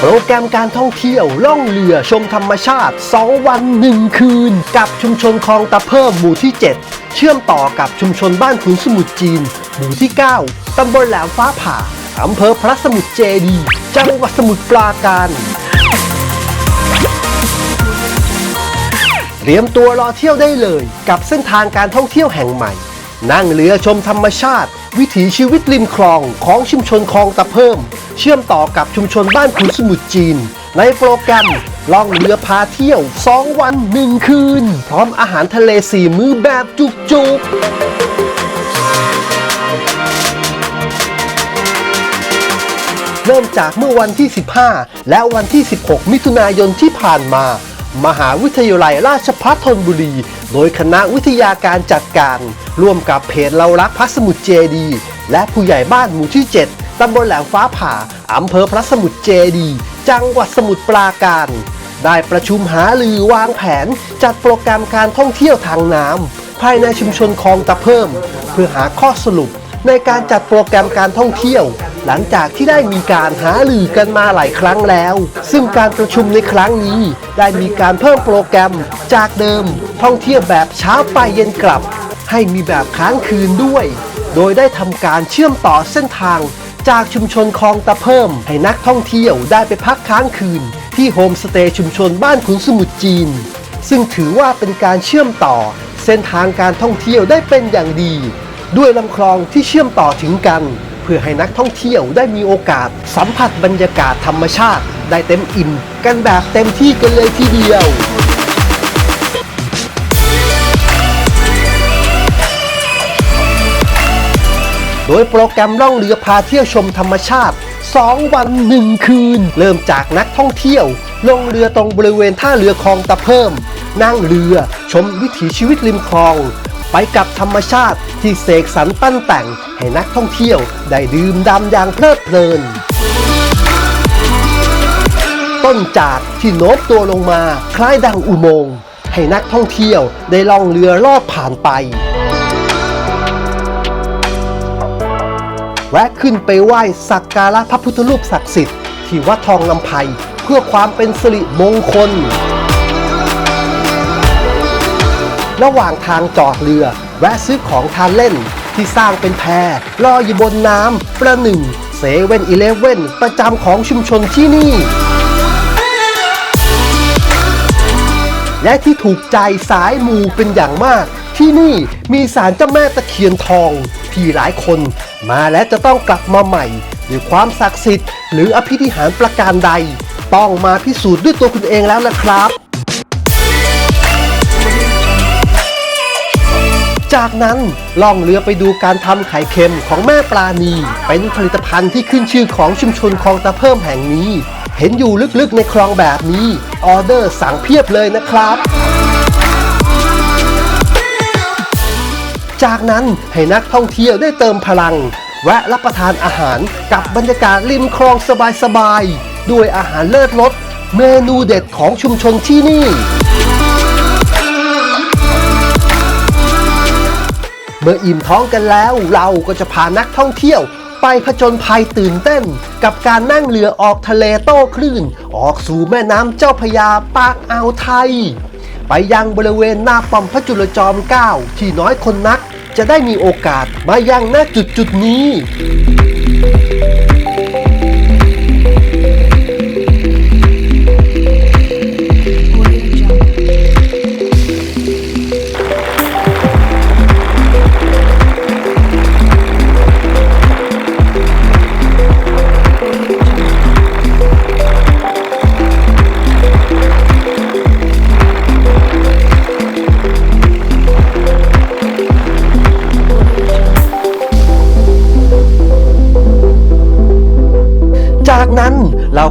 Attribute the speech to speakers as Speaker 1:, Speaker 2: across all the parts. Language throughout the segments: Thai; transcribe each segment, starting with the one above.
Speaker 1: โปรแกรมการท่องเที่ยวล่องเรือชมธรรมชาติ 2 วัน 1 คืน กับชุมชนคลองตะเพิ่มหมู่ที่ 7 เชื่อมต่อกับชุมชนบ้านขุนสมุทรจีน หมู่ที่ 9 ตำบลแหลมฟ้าผ่า อำเภอพระสมุทรเจดี จังหวัดสมุทรปราการเตรียมตัวรอเที่ยวได้เลยกับเส้นทางการท่องเที่ยวแห่งใหม่ นั่งเรือชมธรรมชาติ วิถีชีวิตริมคลองของชุมชนคลองตะเพิ่ม เชื่อมต่อกับชุมชนบ้านขุนสมุทรจีน ในโปรแกรมล่องเรือพาเที่ยว 2 วัน 1 คืน พร้อมอาหารทะเลสี่มื้อแบบจุกๆ เริ่มจากเมื่อวันที่ 15 และวันที่ 16 มิถุนายนที่ผ่านมา มหาวิทยาลัยราชภัฏธนบุรี โดยคณะวิทยาการจัดการ ร่วมกับเพจเรารักพระสมุทรเจดี และผู้ใหญ่บ้านหมู่ที่ 7 ตำบลแหลมฟ้าผ่า อำเภอพระสมุทรเจดี จังหวัดสมุทรปราการ ได้ประชุมหาลือวางแผน จัดโปรแกรมการท่องเที่ยวทางน้ำภายในชุมชนคลองตะเพิ่ม เพื่อหาข้อสรุปในการจัดโปรแกรมการท่องเที่ยว หลังจากที่ได้มีการหารือกันมาหลายครั้งแล้ว ซึ่งการประชุมในครั้งนี้ ได้มีการเพิ่มโปรแกรมจากเดิม ท่องเที่ยวแบบเช้าไปเย็นกลับ ให้มีแบบค้างคืนด้วย โดยได้ทำการเชื่อมต่อเส้นทาง จากชุมชนคลองตะเพิ่ม ให้นักท่องเที่ยวได้ไปพักค้างคืน ที่โฮมสเตย์ชุมชนบ้านขุนสมุทรจีน ซึ่งถือว่าเป็นการเชื่อมต่อ เส้นทางการท่องเที่ยวได้เป็นอย่างดี ด้วยลำคลองที่เชื่อมต่อถึงกัน เพื่อให้นักท่องเที่ยวได้มีโอกาส สัมผัสบรรยากาศธรรมชาติ ได้เต็มอิ่มกันแบบเต็มที่กันเลยทีเดียว โดยโปรแกรมล่องเรือพาเที่ยวชมธรรมชาติ 2 วัน 1 คืน เริ่มจากนักท่องเที่ยว ลงเรือตรงบริเวณท่าเรือคลองตะเพิ่ม นั่งเรือชมวิถีชีวิตริมคลอง ไปกับธรรมชาติที่เสกสรรปั้นแต่ง ให้นักท่องเที่ยวได้ดื่มดำอย่างเพลิดเพลิน ต้นจากที่โน้มตัวลงมาคล้ายดังอุโมงค์ให้นักท่องเที่ยวได้ล่องเรือลอดผ่านไป วะขึ้นไปไหว้สักการะพระพุทธรูปศักดิ์สิทธิ์ที่วัดทองลำไพเพื่อความเป็นสิริมงคล ระหว่างทางจอดเรือ แวะซื้อของทานเล่นที่สร้างเป็นแพลอยอยู่บนน้ำประหนึ่งเซเว่นอีเลเว่นประจำของชุมชนที่นี่ และที่ถูกใจสายมูเป็นอย่างมาก ที่นี่มีศาลเจ้าแม่ตะเคียนทอง ที่หลายคนมาแล้วจะต้องกลับมาใหม่ด้วยความศักดิ์สิทธิ์หรืออภิธิหารประการใด ต้องมาพิสูจน์ด้วยตัวคุณเองแล้วนะครับ จากนั้นล่องเรือไปดูการทำไข่เค็มของแม่ปลาณีเป็นผลิตภัณฑ์ที่ขึ้นชื่อของชุมชนคลองตะเพิ่มแห่งนี้ เห็นอยู่ลึกๆในคลองแบบนี้ ออเดอร์สั่งเพียบเลยนะครับ จากนั้นให้นักท่องเที่ยวได้เติมพลัง แวะรับประทานอาหารกับบรรยากาศริมคลองสบายๆ ด้วยอาหารเลิศรสเมนูเด็ดของชุมชนที่นี่ เมื่ออิ่มท้องกันแล้วเราก็จะพานักท่องเที่ยวไปผจญภัยตื่นเต้น กับการนั่งเรือออกทะเลโต้คลื่น ออกสู่แม่น้ำเจ้าพยาปากอ่าวไทย ไปยังบริเวณหน้าป้อมพระจุลจอมเกล้าที่น้อยคนนักจะได้มีโอกาสมายังหน้าจุดจุดนี้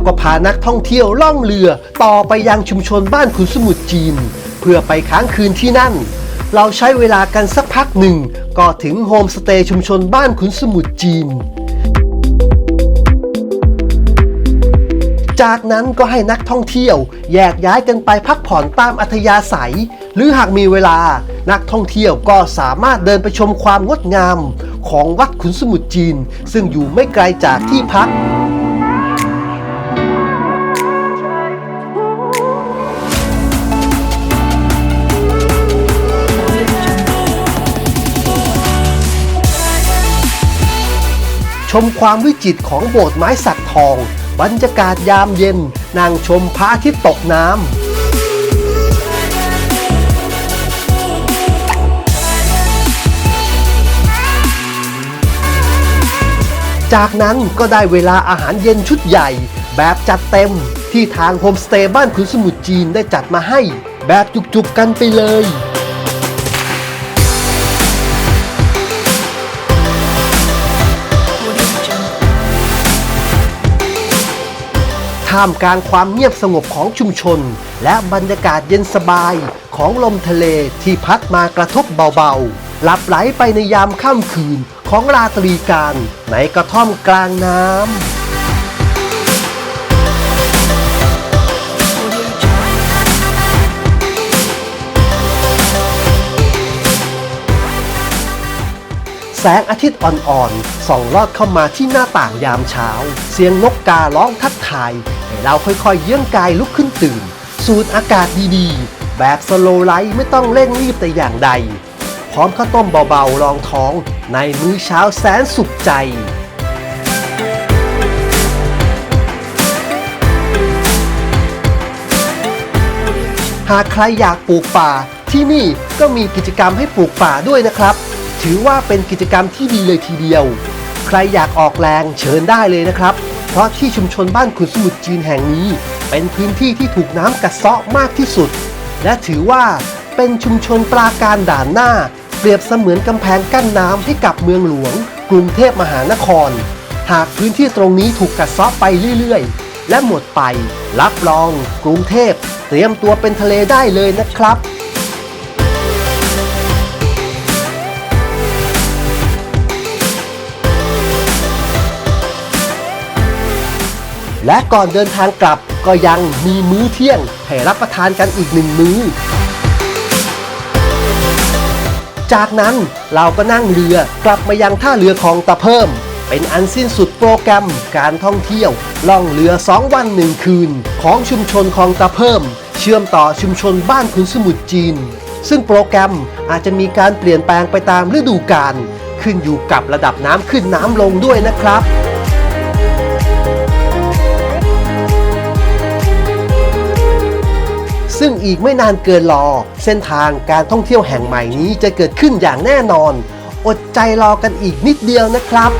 Speaker 1: ก็พานักท่องเที่ยวล่องเรือ ต่อไปยังชุมชนบ้านขุนสมุทรจีน เพื่อไปค้างคืนที่นั่น เราใช้เวลากันสักพักหนึ่ง ก็ถึงโฮมสเตย์ชุมชนบ้านขุนสมุทรจีน จากนั้นก็ให้นักท่องเที่ยวแยกย้ายกันไปพักผ่อนตามอัธยาศัย หรือหากมีเวลานักท่องเที่ยวก็สามารถเดินไปชมความงดงามของวัดขุนสมุทรจีน ซึ่งอยู่ไม่ไกลจากที่พัก มความวิจิตรของโบสถ์ไม้สักทอง บรรยากาศยามเย็นนั่งชมพระอาทิตย์ตกน้ำจากนั้นก็ได้เวลาอาหารเย็นชุดใหญ่ แบบจัดเต็มที่ทางโฮมสเตย์บ้านขุนสมุทรจีนได้จัดมาให้ แบบจุกๆกันไปเลย ท่ามกลางความเงียบสงบของชุมชน และบรรยากาศเย็นสบายของลมทะเลที่พัดมากระทบเบาๆ หลับไหลไปในยามค่ำคืนของราตรีการในกระท่อมกลางน้ำแสงอาทิตย์อ่อนๆ ส่องลอดเข้ามาที่หน้าต่างยามเช้า เสียงนกการ้องทักทาย เราค่อยๆ เยื้องกายลุกขึ้นตื่น สูดอากาศดีๆ แบบสโลไลท์ไม่ต้องเร่งรีบแต่อย่างใด พร้อมข้าวต้มเบาๆรองท้องในมื้อเช้าแสนสุขใจหากใครอยากปลูกป่าที่นี่ก็มีกิจกรรมให้ปลูกป่าด้วยนะครับ ถือว่าเป็นกิจกรรมที่ดีเลยทีเดียว ใครอยากออกแรงเชิญได้เลยนะครับ เพราะที่ชุมชนบ้านขุนสมุทรจีนแห่งนี้ เป็นพื้นที่ที่ถูกน้ำกัดเซาะมากที่สุด และถือว่าเป็นชุมชนปราการด่านหน้า เปรียบเสมือนกำแพงกั้นน้ำให้กับเมืองหลวง กรุงเทพมหานคร หากพื้นที่ตรงนี้ถูกกัดเซาะไปเรื่อยๆ และหมดไป รับรอง กรุงเทพ เตรียมตัวเป็นทะเลได้เลยนะครับ และก่อนเดินทางกลับก็ยังมีมื้อเที่ยงให้รับประทานกันอีกหนึ่งมื้อ จากนั้นเราก็นั่งเรือกลับมายังท่าเรือของตะเพิ่ม เป็นอันสิ้นสุดโปรแกรมการท่องเที่ยว ล่องเรือ 2 วัน 1 คืน ของชุมชนคลองตะเพิ่ม เชื่อมต่อชุมชนบ้านขุนสมุทรจีน ซึ่งโปรแกรมอาจจะมีการเปลี่ยนแปลงไปตามฤดูกาลขึ้นอยู่กับระดับน้ำขึ้นน้ำลงด้วยนะครับ ซึ่งอีกไม่นานเกินรอ เส้นทางการท่องเที่ยวแห่งใหม่นี้จะเกิดขึ้นอย่างแน่นอน อดใจรอกันอีกนิดเดียวนะครับ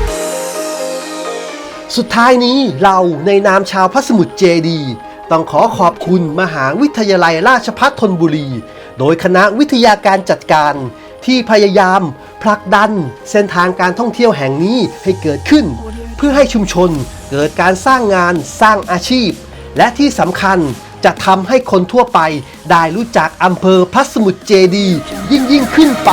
Speaker 1: สุดท้ายนี้เราในนามชาวพระสมุทรเจดี ต้องขอขอบคุณมหาวิทยาลัยราชภัฏธนบุรี โดยคณะวิทยาการจัดการที่พยายามผลักดันเส้นทางการท่องเที่ยวแห่งนี้ให้เกิดขึ้น เพื่อให้ชุมชนเกิดการสร้างงานสร้างอาชีพ และที่สำคัญ จะทำให้คนทั่วไปได้รู้จักอำเภอพระสมุทรเจดีย์ยิ่งยิ่งขึ้นไป